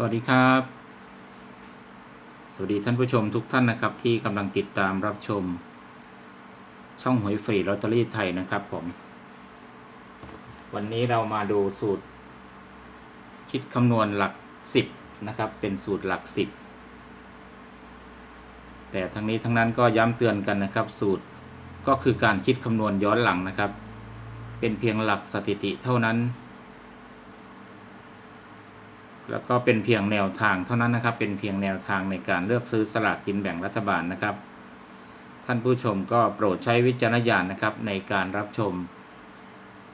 สวัสดีครับ สวัสดีท่านผู้ชมทุกท่านนะครับ ที่กำลังติดตามรับชม ช่องหวยฟรีลอตเตอรี่ไทยนะครับผม วันนี้เรามาดูสูตร คิดคำนวณหลักสิบนะครับ เป็นสูตรหลักสิบแต่ทั้งนี้ทั้งนั้นก็ย้ำเตือนกันนะครับ สูตรก็คือการคิดคำนวณย้อนหลังนะครับ เป็นเพียงหลักสถิติเท่านั้น แล้วก็เป็นเพียงแนวทางเท่านั้นนะครับ เป็นเพียงแนวทางในการเลือกซื้อสลากกินแบ่งรัฐบาลนะครับ ท่านผู้ชมก็โปรดใช้วิจารณญาณนะครับในการรับชม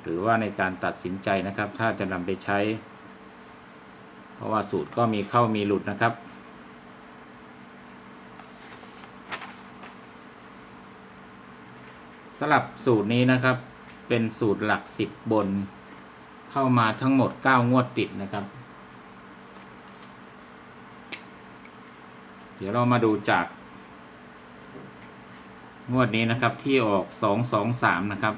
หรือว่าในการตัดสินใจนะครับ ถ้าจะนำไปใช้ เพราะว่าสูตรก็มีเข้ามีหลุดนะครับสลับสูตรนี้นะครับ เป็นสูตรหลักสิบบน เข้ามาทั้งหมด 9 งวดติดนะครับ เดี๋ยวเรามาดูจาก งวดนี้นะครับที่ออก2 2 3นะครับ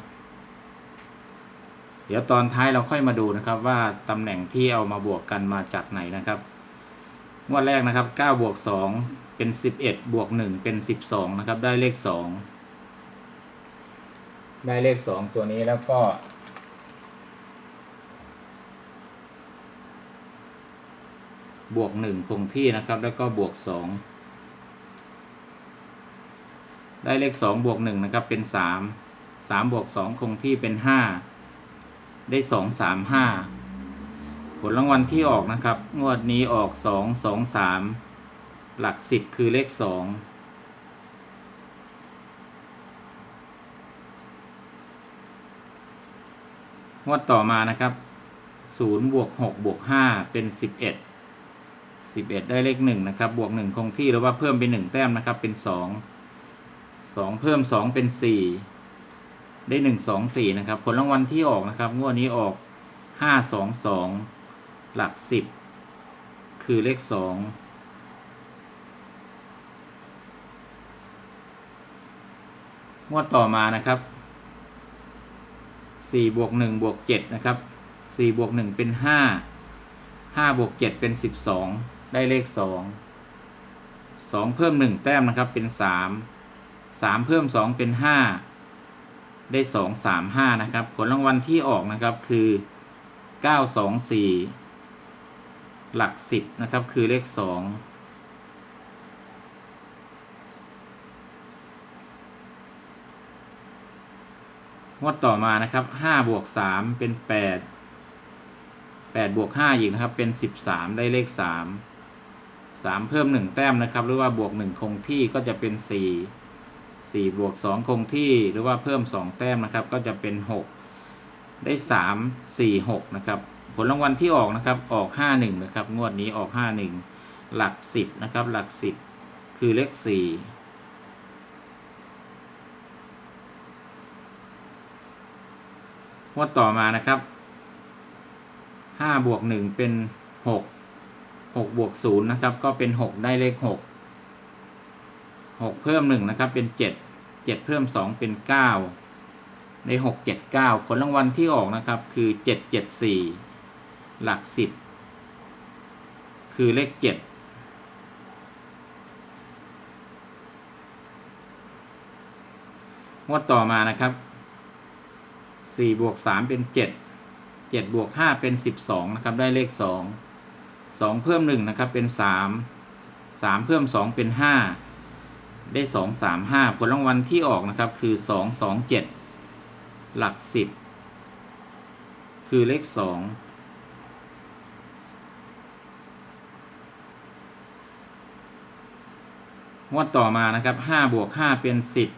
เดี๋ยวตอนท้ายเราค่อยมาดูนะครับว่าตำแหน่งที่เอามาบวกกันมาจากไหนนะครับ งวดแรกนะครับ9บวก2เป็น11บวก1เป็น12นะครับได้เลข2ได้เลข2ตัวนี้แล้วก็ บวก 1 คงที่นะครับ แล้วก็บวก 2 ได้เลข 2 บวก 1 นะครับ เป็น 3 3 บวก 2 คงที่เป็น 5 ได้ 2 3 5 ผลรางวัลที่ออกนะครับ งวดนี้ออก 2 2 3 หลัก 10 คือเลข 2งวดต่อมานะครับ 0 บวก 6 บวก 5 เป็น 11 11 ได้เลข1นะครับ บวก 1 คงที่หรือว่าเพิ่มเป็น1แต้มนะครับ เป็น 2 2 เพิ่ม 2 เป็น 4 ได้ 1 2 4 นะครับ ผลรางวัลที่ออกนะครับ งวดนี้ออก 5 2 2 หลัก 10 คือเลข 2 งวดต่อมานะครับ 4 บวก 1 บวก 7 นะครับ 4 บวก 1 เป็น 5 5บวก7เป็น 12 ได้เลข 2 2 เพิ่ม 1 แต้มนะครับเป็น 3 3 เพิ่ม 2 เป็น 5 ได้ 2 3 5 นะครับ ผลรางวัลที่ออกนะครับคือ 9 2 4 หลัก 10 นะครับ คือเลข 2งวดต่อมานะครับห้าบวกสามเป็นแปดแปดบวกห้าอีกนะครับ เป็นสิบสามได้เลขสามสามเพิ่มหนึ่งแต้มนะครับ หรือว่าบวกหนึ่งคงที่ก็จะเป็นสี่สี่บวกสองคงที่หรือว่าเพิ่มสองแต้มนะครับ ก็จะเป็นหกได้สามสี่หกนะครับ ผลรางวัลที่ออกนะครับ ออกห้าหนึ่งนะครับ งวดนี้ออกห้าหนึ่งหลักสิบนะครับ หลักสิบคือเลขสี่งวดต่อมานะครับ ห้าบวกหนึ่งเป็นหกหกบวกศูนย์นะครับ ก็เป็นหกได้เลขหกหกเพิ่มหนึ่งนะครับ เป็นเจ็ดเจ็ดเพิ่มสองเป็นเก้าในหกเจ็ดเก้าผลรางวัลที่ออกนะครับคือเจ็ดเจ็ดสี่หลักสิบคือเลขเจ็ดงวดต่อมานะครับสี่บวกสามเป็นเจ็ดเจ็ดบวกห้าเป็นสิบสองนะครับ ได้เลขสองสองเพิ่มหนึ่งนะครับ เป็นสามสามเพิ่มสองเป็นห้าได้สองสามห้าผลรางวัลที่ออกนะครับคือสองสองเจ็ดหลักสิบคือเลขสองงวดต่อมานะครับห้าบวกห้าเป็นสิบ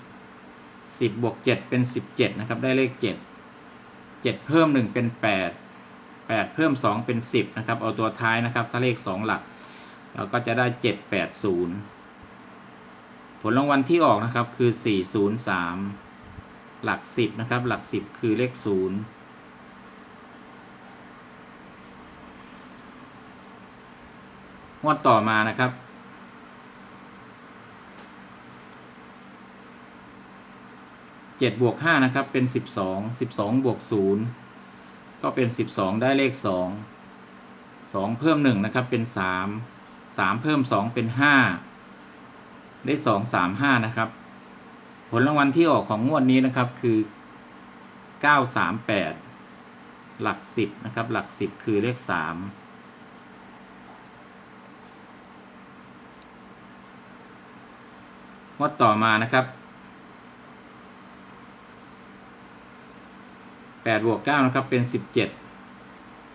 สิบบวกเจ็ดเป็นสิบเจ็ดนะครับ ได้เลขเจ็ด เจ็ดเพิ่มหนึ่งเป็นแปดแปดเพิ่มสองเป็นสิบนะครับเอาตัวท้ายนะครับถ้าเลขสองหลัก เราก็จะได้เจ็ดแปดศูนย์ผลรางวัลที่ออกนะครับคือสี่ศูนย์สามหลักสิบนะครับหลักสิบคือเลขศูนย์งวดต่อมานะครับ เจ็ดบวกห้านะครับเป็นสิบสองสิบสองบวกศูนย์ก็เป็นสิบสองได้เลขสองสองเพิ่มหนึ่งนะครับเป็นสามสามเพิ่มสองเป็นห้าได้สองสามห้านะครับ ผลรางวัลที่ออกของงวดนี้นะครับคือเก้าสามแปดหลักสิบนะครับ หลักสิบคือเลขสามงวดต่อมานะครับ แปดบวกเก้านะครับเป็นสิบเจ็ด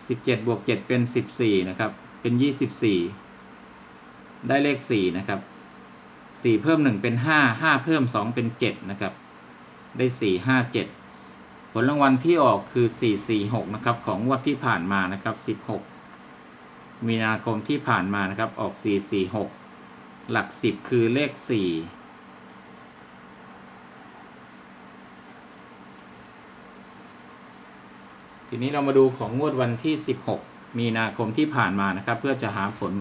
สิบเจ็ดบวกเจ็ดเป็นสิบสี่นะครับเป็นยี่สิบสี่ได้เลขสี่นะครับสี่เพิ่มหนึ่งเป็นห้าห้าเพิ่มสองเป็นเจ็ดนะครับ ได้สี่ห้าเจ็ดผลรางวัลที่ออกคือสี่สี่หกนะครับ ของงวดที่ผ่านมานะครับสิบหกมีนาคมที่ผ่านมานะครับออกสี่สี่หกหลักสิบคือเลขสี่ ทีนี้เรามาดูของงวดวันที่ 16 มีนาคมที่ผ่านมานะครับ เพื่อจะหาผล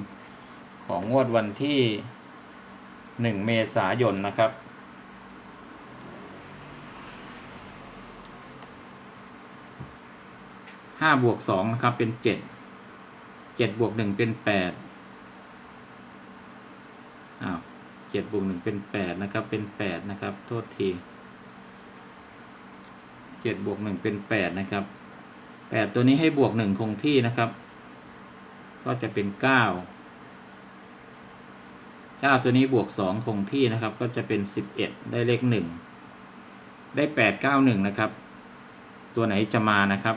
ของงวดวันที่ 1 เมษายนนะครับ ห้าบวกสองนะครับเป็นเจ็ดเจ็ดบวกหนึ่งเป็นแปดอ้าวเจ็ดบวกหนึ่งเป็นแปดนะครับเป็นแปดนะครับ โทษทีเจ็ดบวกหนึ่งเป็นแปดนะครับ แปดตัวนี้ให้บวกหนึ่งคงที่นะครับ ก็จะเป็นเก้าเก้าตัวนี้บวกสองคงที่นะครับ ก็จะเป็นสิบเอ็ดได้เลขหนึ่งได้แปดเก้าหนึ่งนะครับ ตัวไหนจะมานะครับ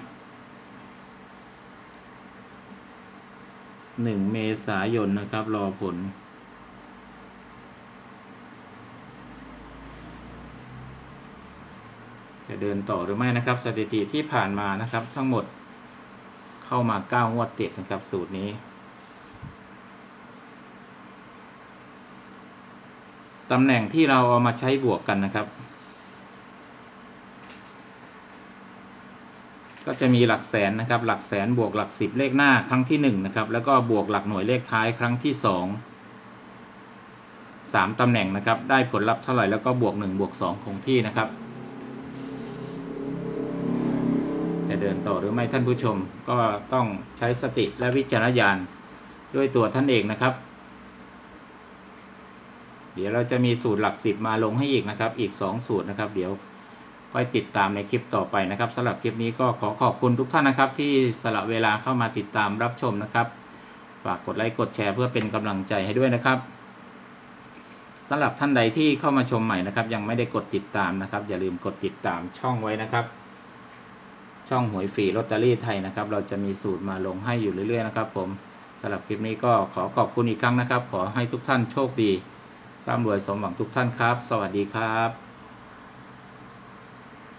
หนึ่งเมษายนนะครับ รอผล จะเดินต่อหรือไม่นะครับ สถิติที่ผ่านมานะครับ ทั้งหมดเข้ามาเก้างวดติดนะครับ สูตรนี้ตำแหน่งที่เราเอามาใช้บวกกันนะครับ ก็จะมีหลักแสนนะครับ หลักแสนบวกหลักสิบเลขหน้าครั้งที่หนึ่งนะครับแล้วก็บวกหลักหน่วยเลขท้ายครั้งที่สองสามตำแหน่งนะครับ ได้ผลลัพธ์เท่าไหร่แล้วก็บวกหนึ่งบวกสองคงที่นะครับ จะเดินต่อหรือไม่ท่านผู้ชม ก็ต้องใช้สติและวิจารณญาณด้วยตัวท่านเองนะครับ เดี๋ยวเราจะมีสูตรหลักสิบมาลงให้อีกนะครับ อีก 2 สูตรนะครับ เดี๋ยวค่อยติดตามในคลิปต่อไปนะครับสำหรับคลิปนี้ก็ขอขอบคุณทุกท่านนะครับ ที่สละเวลาเข้ามาติดตามรับชมนะครับฝากกดไลค์กดแชร์เพื่อเป็นกำลังใจให้ด้วยนะครับสำหรับท่านใดที่เข้ามาชมใหม่นะครับ ยังไม่ได้กดติดตามนะครับ อย่าลืมกดติดตามช่องไว้นะครับ ช่องหวยฟรีลอตเตอรี่ไทยนะครับ เราจะมีสูตรมาลงให้อยู่เรื่อยๆนะครับผมสำหรับคลิปนี้ก็ขอขอบคุณอีกครั้งนะครับ ขอให้ทุกท่านโชคดีร่ำรวยสมหวังทุกท่านครับ สวัสดีครับ